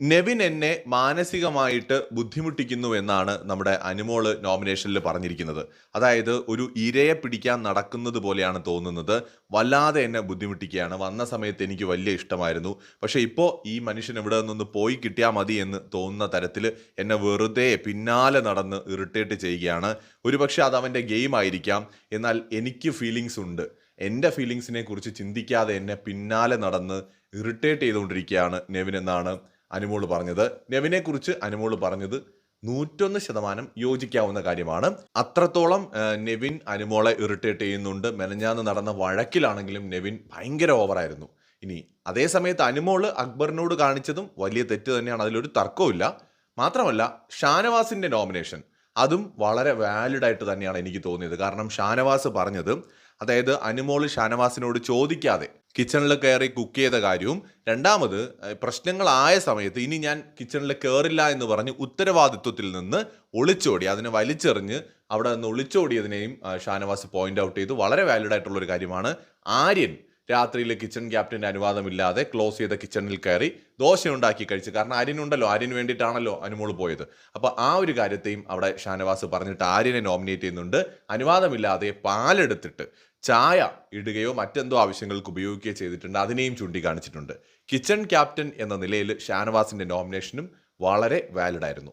നെവിൻ എന്നെ മാനസികമായിട്ട് ബുദ്ധിമുട്ടിക്കുന്നു എന്നാണ് നമ്മുടെ അനുമോൾ നോമിനേഷനിൽ പറഞ്ഞിരിക്കുന്നത്. അതായത് ഒരു ഇരയെ പിടിക്കാൻ നടക്കുന്നത് പോലെയാണ് തോന്നുന്നത്. വല്ലാതെ എന്നെ ബുദ്ധിമുട്ടിക്കുകയാണ്. വന്ന സമയത്ത് എനിക്ക് വലിയ ഇഷ്ടമായിരുന്നു. പക്ഷേ ഇപ്പോൾ ഈ മനുഷ്യൻ ഇവിടെ നിന്ന് പോയി കിട്ടിയാൽ മതി എന്ന് തോന്നുന്ന തരത്തിൽ എന്നെ വെറുതെ പിന്നാലെ നടന്ന് ഇറിറ്റേറ്റ് ചെയ്യുകയാണ്. ഒരുപക്ഷെ അത് അവന്റെ ഗെയിം ആയിരിക്കാം. എന്നാൽ എനിക്ക് ഫീലിങ്സ് ഉണ്ട്. എന്റെ ഫീലിങ്സിനെ കുറിച്ച് ചിന്തിക്കാതെ എന്നെ പിന്നാലെ നടന്ന് ഇറിറ്റേറ്റ് ചെയ്തുകൊണ്ടിരിക്കുകയാണ് നെവിൻ എന്നാണ് അനുമോൾ പറഞ്ഞത്. നെവിനെ കുറിച്ച് അനുമോൾ പറഞ്ഞത് നൂറ്റൊന്ന് ശതമാനം യോജിക്കാവുന്ന കാര്യമാണ്. അത്രത്തോളം നെവിൻ അനുമോളെ ഇറിറ്റേറ്റ് ചെയ്യുന്നുണ്ട്. മെനഞ്ഞാന്ന് നടന്ന വഴക്കിലാണെങ്കിലും നെവിൻ ഭയങ്കര ഓവറായിരുന്നു. ഇനി അതേ സമയത്ത് അനുമോൾ അക്ബറിനോട് കാണിച്ചതും വലിയ തെറ്റ് തന്നെയാണ്. അതിലൊരു തർക്കവുമില്ല. മാത്രമല്ല ഷാനവാസിന്റെ നോമിനേഷൻ അതും വളരെ വാലിഡ് ആയിട്ട് തന്നെയാണ് എനിക്ക് തോന്നിയത്. കാരണം ഷാനവാസ് പറഞ്ഞത് അതായത് അനുമോൾ ഷാനവാസിനോട് ചോദിക്കാതെ കിച്ചണിൽ കയറി കുക്ക് ചെയ്ത കാര്യവും രണ്ടാമത് പ്രശ്നങ്ങളായ സമയത്ത് ഇനി ഞാൻ കിച്ചണിൽ കയറില്ല എന്ന് പറഞ്ഞ് ഉത്തരവാദിത്വത്തിൽ നിന്ന് ഒളിച്ചോടി അതിനെ വലിച്ചെറിഞ്ഞ് അവിടെ നിന്ന് ഒളിച്ചോടിയതിനെയും ഷാനവാസ് പോയിന്റ് ഔട്ട് ചെയ്തു. വളരെ വാലിഡ് ആയിട്ടുള്ള ഒരു കാര്യമാണ്. ആര്യൻ രാത്രിയിൽ കിച്ചൺ ക്യാപ്റ്റന്റെ അനുവാദമില്ലാതെ ക്ലോസ് ചെയ്ത കിച്ചണിൽ കയറി ദോശ ഉണ്ടാക്കി കഴിച്ചു. കാരണം ആര്യനുണ്ടല്ലോ ആര്യന് വേണ്ടിയിട്ടാണല്ലോ അനുമോൾ പോയത്. അപ്പോൾ ആ ഒരു കാര്യത്തെയും അവിടെ ഷാനവാസ് പറഞ്ഞിട്ട് ആര്യനെ നോമിനേറ്റ് ചെയ്യുന്നുണ്ട്. അനുവാദമില്ലാതെ പാലെടുത്തിട്ട് ചായ ഇടുകയോ മറ്റെന്തോ ആവശ്യങ്ങൾക്ക് ഉപയോഗിക്കുകയോ ചെയ്തിട്ടുണ്ട്. അതിനെയും ചൂണ്ടിക്കാണിച്ചിട്ടുണ്ട്. കിച്ചൺ ക്യാപ്റ്റൻ എന്ന നിലയിൽ ഷാനവാസിന്റെ നോമിനേഷനും വളരെ വാലിഡ് ആയിരുന്നു.